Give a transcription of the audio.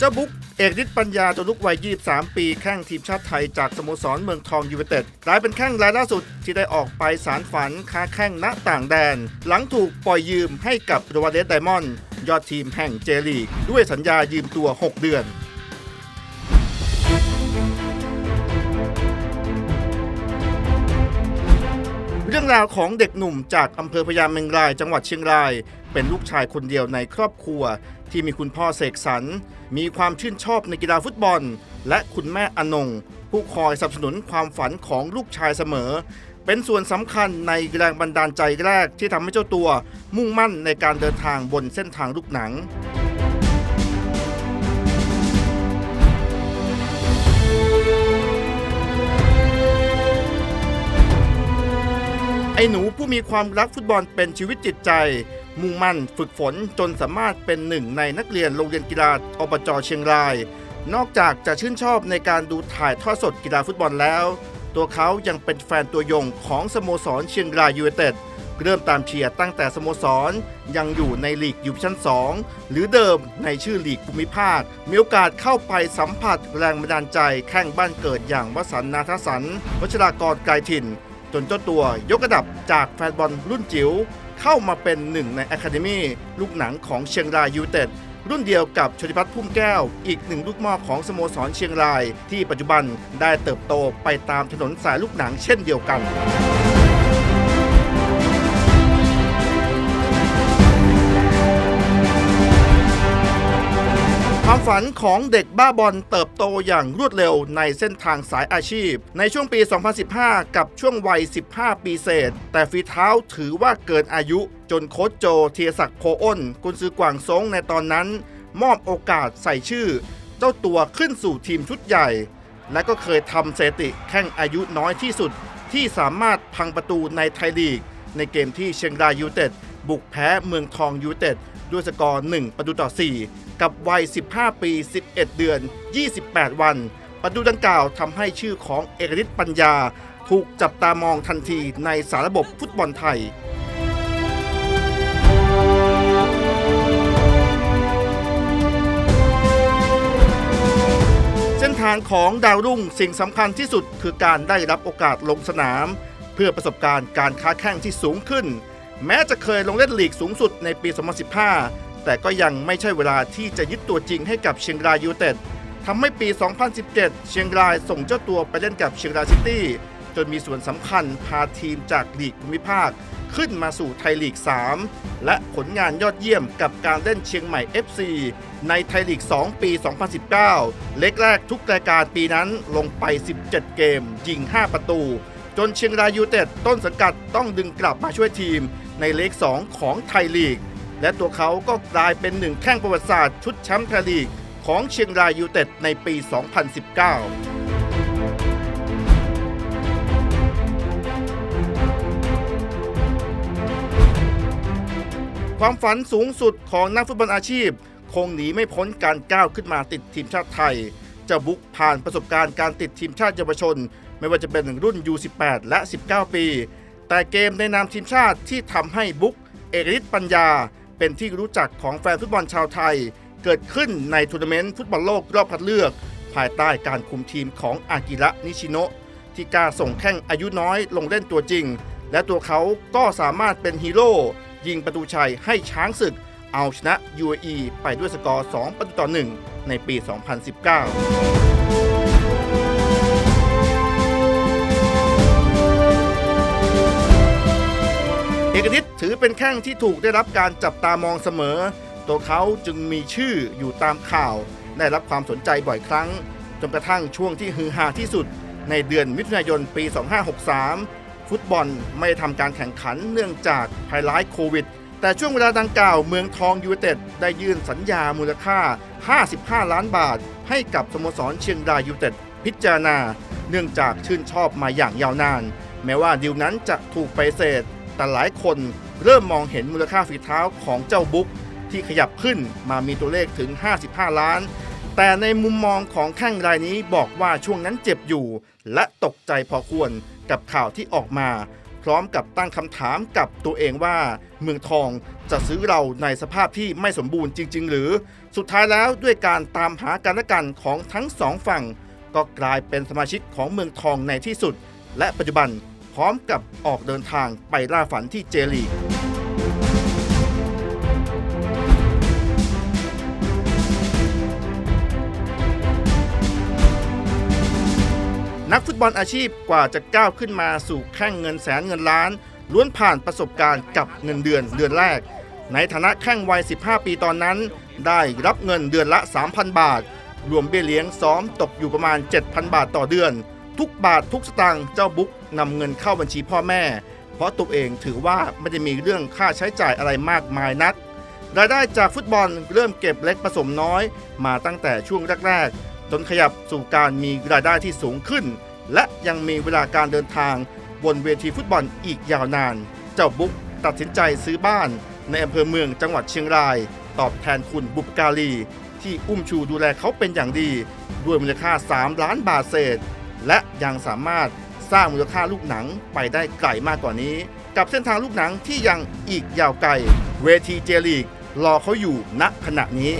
จ้าบุ๊กเอกฤทธิ์ปัญญาตัวลูกวัย 23 ปี แข้งทีมชาติไทยจากสโมสรเมืองทองยูเวนเต็ดกลายเป็นแข้งรายล่าสุดที่ได้ออกไปสารฝันค้าแข้งณต่างแดน หลังถูกปล่อยยืมให้กับโรวาเดสไดมอนด์ยอดทีมแห่งเจลีก ด้วยสัญญายืมตัว 6 เดือน รื่องราวของเด็กหนุ่มจากอำเภอพญาเมงราย จังหวัดเชียงราย เป็นลูกชายคนเดียวในครอบครัว ที่มีคุณพ่อเสกสรรมีความชื่นชอบในกีฬาฟุตบอล และคุณแม่อนงผู้คอยสนับสนุนความฝันของลูกชายเสมอ เป็นส่วนสำคัญในแรงบันดาลใจแรกที่ทำให้เจ้าตัวมุ่งมั่นในการเดินทางบนเส้นทางลูกหนัง ไอ้หนูผู้มีความรักฟุตบอลเป็นชีวิตจิตใจ มุ่งมั่นฝึกฝนจนสามารถเป็นหนึ่งในนักเรียนโรงเรียนกีฬาอบจเชียงราย นอกจากจะชื่นชอบในการดูถ่ายทอดสดกีฬาฟุตบอลแล้ว ตัวเขายังเป็นแฟนตัวยงของสโมสรเชียงรายยูไนเต็ดเริ่มตามเชียร์ตั้งแต่สโมสร ยังอยู่ในลีกยูชั่น2 หรือเดิมในชื่อลีกภูมิภาค มีโอกาสเข้าไปสัมผัสแรงบันดาลใจแข่งบ้านเกิดอย่างวสันนาทสัน วัชรากรไกรถิ่น จนเจ้าตัวยกระดับจากแฟนบอลรุ่นจิ๋วเข้ามาเป็นหนึ่งในอะคาเดมีลูกหนังของเชียงรายยูเต็ดรุ่นเดียวกับชลิพัฒน์พุ่มแก้ว อีกหนึ่งลูกม่อของสโมสรเชียงราย ที่ปัจจุบันได้เติบโตไปตามถนนสายลูกหนังเช่นเดียวกัน ความฝันของเด็กบ้าบอลเติบโตอย่างรวดเร็วในเส้นทางสายอาชีพ ในช่วงปี 2015 กับช่วงวัย 15 ปีเศษ แต่ฝีเท้าถือว่าเกินอายุ จนโค้ชโจเทียศักดิ์โพอ้น กุนซือกวางซงในตอนนั้น มอบโอกาสใส่ชื่อ เจ้าตัวขึ้นสู่ทีมชุดใหญ่ และก็เคยทำสถิติแข่งอายุน้อยที่สุด ที่สามารถพังประตูในไทยลีก ในเกมที่เชียงรายยูเต็ดบุกแพ้เมืองทองยูเต็ด ด้วยสกอร์ 1 ประตูต่อ 4 กับวัย 15 ปี 11 เดือน 28 วัน ประตูดังกล่าวทำให้ชื่อของเอกฤทธิ์ปัญญา ถูกจับตามองทันทีในสาระบบฟุตบอลไทยเส้นทางของดาวรุ่งสิ่งสำคัญที่สุดคือการได้รับโอกาสลงสนาม เพื่อประสบการณ์การค้าแข่งที่สูงขึ้น แม้จะเคยลงเล่นลีกสูงสุดในปี 2015 แต่ก็ยังไม่ใช่เวลาที่จะยึดตัวจริงให้กับเชียงรายยูเต็ดทำให้ปี 2017 เชียงรายส่งเจ้าตัวไปเล่นกับเชียงรายซิตี้จนมีส่วนสำคัญพาทีมจากลีกภูมิภาค ขึ้นมาสู่ไทยลีก 3 และผลงานยอดเยี่ยมกับการเล่นเชียงใหม่ FC ในไทยลีก 2 ปี 2019 เล็กแรกทุกรายการปีนั้นลงไป 17 เกม ยิง 5 ประตู จนเชียงรายยูเต็ดต้นสังกัดต้องดึงกลับมาช่วยทีมในเลก2ของไทยลีก และตัวเขาก็กลายเป็นหนึ่งแข้งประวัติศาสตร์ชุดแชมป์ไทยลีก ของเชียงรายยูเต็ดในปี 2019ความฝันสูงสุดของนักฟุตบอลอาชีพ คงหนีไม่พ้นการก้าวขึ้นมาติดทีมชาติไทย เจะบุกผ่านประสบการณ์การติดทีมชาติเยาวชน ไม่ว่าจะเป็นรุ่น U18 และ 19 ปี แต่เกมในนามทีมชาติที่ทำให้บุ๊กเอกฤทธิ์ปัญญา เป็นที่รู้จักของแฟนฟุตบอลชาวไทย เกิดขึ้นในทัวร์นาเมนต์ฟุตบอลโลกรอบคัดเลือก ภายใต้การคุมทีมของอากิระนิชิโนะที่กล้าส่งแข้งอายุน้อยลงเล่นตัวจริง และตัวเขาก็สามารถเป็นฮีโร่ยิงประตูชัยให้ช้างศึก เอาชนะ UAE ไปด้วยสกอร์ 2 ประตูต่อ 1 ในปี 2019เอกนิตถือเป็นแข้งที่ถูกได้รับการจับตามองเสมอ ตัวเขาจึงมีชื่ออยู่ตามข่าว ได้รับความสนใจบ่อยครั้ง จนกระทั่งช่วงที่ฮือฮาที่สุด ในเดือนมิถุนายนปี 2563 ฟุตบอลไม่ทำการแข่งขันเนื่องจากภัยร้ายโควิด แต่ช่วงเวลาดังกล่าวเมืองทองยูเต็ดได้ยื่นสัญญามูลค่า 55 ล้านบาท ให้กับสโมสรเชียงรายยูเต็ดพิจารณา เนื่องจากชื่นชอบมาอย่างยาวนาน แม้ว่าดีลนั้นจะถูกไปฏิเสธแต่หลายคนเริ่มมองเห็นมูลค่าฝีเท้าของเจ้าบุ๊กที่ขยับขึ้นมามีตัวเลขถึง 55 ล้าน แต่ในมุมมองของแข้งรายนี้บอกว่าช่วงนั้นเจ็บอยู่ และตกใจพอควรกับข่าวที่ออกมา พร้อมกับตั้งคำถามกับตัวเองว่า เมืองทองจะซื้อเราในสภาพที่ไม่สมบูรณ์จริง ๆ หรือ สุดท้ายแล้วด้วยการตามหากันและกันของทั้งสองฝั่ง ก็กลายเป็นสมาชิกของเมืองทองในที่สุด และปัจจุบันพร้อมกับออกเดินทางไปล่าฝันที่เจลีก นักฟุตบอลอาชีพกว่าจะก้าวขึ้นมาสู่แข้งเงินแสนเงินล้าน ล้วนผ่านประสบการณ์กับเงินเดือนเดือนแรก ในฐานะแข้งวัย 15 ปีตอนนั้น ได้รับเงินเดือนละ 3,000 บาท รวมเบี้ยเลี้ยงซ้อมตกอยู่ประมาณ 7,000 บาทต่อเดือน ทุกบาททุกสตางค์เจ้าบุ๊กนำเงินเข้าบัญชีพ่อแม่ เพราะตัวเองถือว่าไม่ได้มีเรื่องค่าใช้จ่ายอะไรมากมายนักรายได้จากฟุตบอลเริ่มเก็บเล็กผสมน้อย มาตั้งแต่ช่วงแรกๆ จนขยับสู่การมีรายได้ที่สูงขึ้น และยังมีเวลาการเดินทางบนเวทีฟุตบอลอีกยาวนาน เจ้าบุ๊กตัดสินใจซื้อบ้าน ในอำเภอเมืองจังหวัดเชียงราย ตอบแทนคุณบุปการี ที่อุ้มชูดูแลเขาเป็นอย่างดี ด้วยมูลค่า 3 ล้านบาทเศษ และยังสามารถสร้างมูลค่าลูกหนังไปได้ไกลมากกว่านี้ กับเส้นทางลูกหนังที่ยังอีกยาวไกล เวทีเจลีกรอเขาอยู่ณขณะนี้